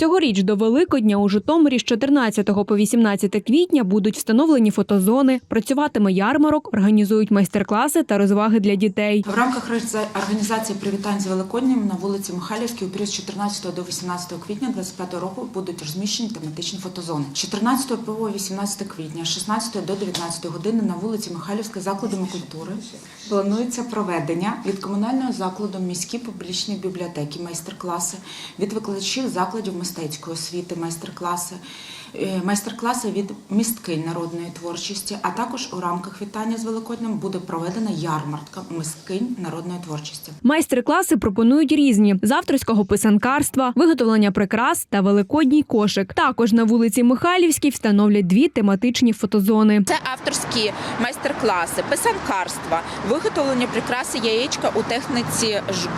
Цьогоріч до Великодня у Житомирі з 14 по 18 квітня будуть встановлені фотозони, працюватиме ярмарок, організують майстер-класи та розваги для дітей. В рамках організації привітань з Великоднем на вулиці Михайлівській у період з 14 до 18 квітня 2025 року будуть розміщені тематичні фотозони. З 14 по 18 квітня, з 16 до 19 години на вулиці Михайлівській закладами культури планується проведення від комунального закладу міські публічні бібліотеки, майстер-класи, від викладачів закладів мистецької освіти, майстер-класи. е, Майстер-класи від місткинь народної творчості, а також у рамках вітання з Великоднем буде проведена ярмарка мисткинь народної творчості. Майстер-класи пропонують різні: з авторського писанкарства, виготовлення прикрас та великодній кошик. Також на вулиці Михайлівській встановлять дві тематичні фотозони. Це авторські майстер-класи, писанкарства, виготовлення прикраси яєчка у техніці ж-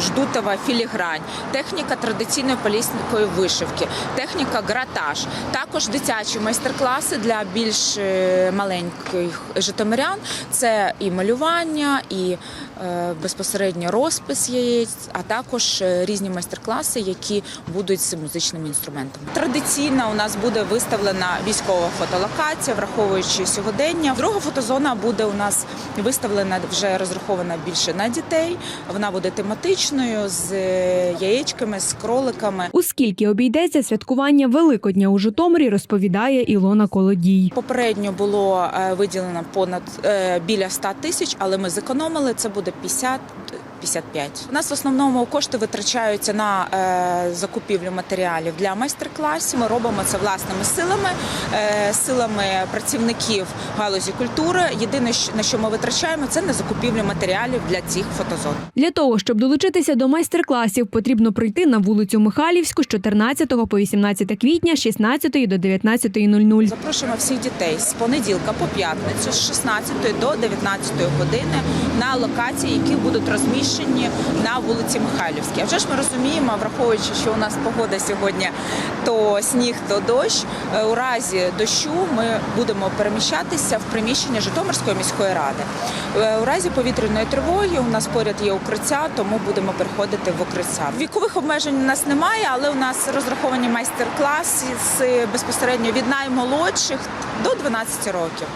ждутова філігрань, техніка традиційної поліської вишивки, техніка гратаж. Також дитячі майстер-класи для більш е, маленьких житомирян. Це і малювання, і е, безпосередньо розпис яєць, а також е, різні майстер-класи, які будуть з музичними інструментами. Традиційно у нас буде виставлена військова фотолокація, враховуючи сьогодення. Друга фотозона буде у нас виставлена вже розрахована більше на дітей. Вона буде тематичною з е, яєчками, з кроликами. У скільки обійдеться святкування Великодня у Житомирі, розповідає Ілона Колодій. Попередньо було е, виділено понад е, біля 100 тисяч, але ми зекономили. Це буде 50 55. У нас в основному кошти витрачаються на е, закупівлю матеріалів для майстер-класів. Ми робимо це власними силами, е, силами працівників галузі культури. Єдине, на що ми витрачаємо, це на закупівлю матеріалів для цих фотозон. Для того, щоб долучитися до майстер-класів, потрібно прийти на вулицю Михайлівську з 14 по 18 квітня з 16 до 19.00. Запрошуємо всіх дітей з понеділка по п'ятницю з 16 до 19 години на локації, які будуть розміщені на вулиці Михайлівській. А вже ж ми розуміємо, враховуючи, що у нас погода сьогодні то сніг, то дощ. е, У разі дощу ми будемо переміщатися в приміщення Житомирської міської ради. Е, У разі повітряної тривоги у нас поряд є укриття, тому будемо переходити в укриття. Вікових обмежень у нас немає, але у нас розраховані майстер-класи з безпосередньо від наймолодших до 12 років.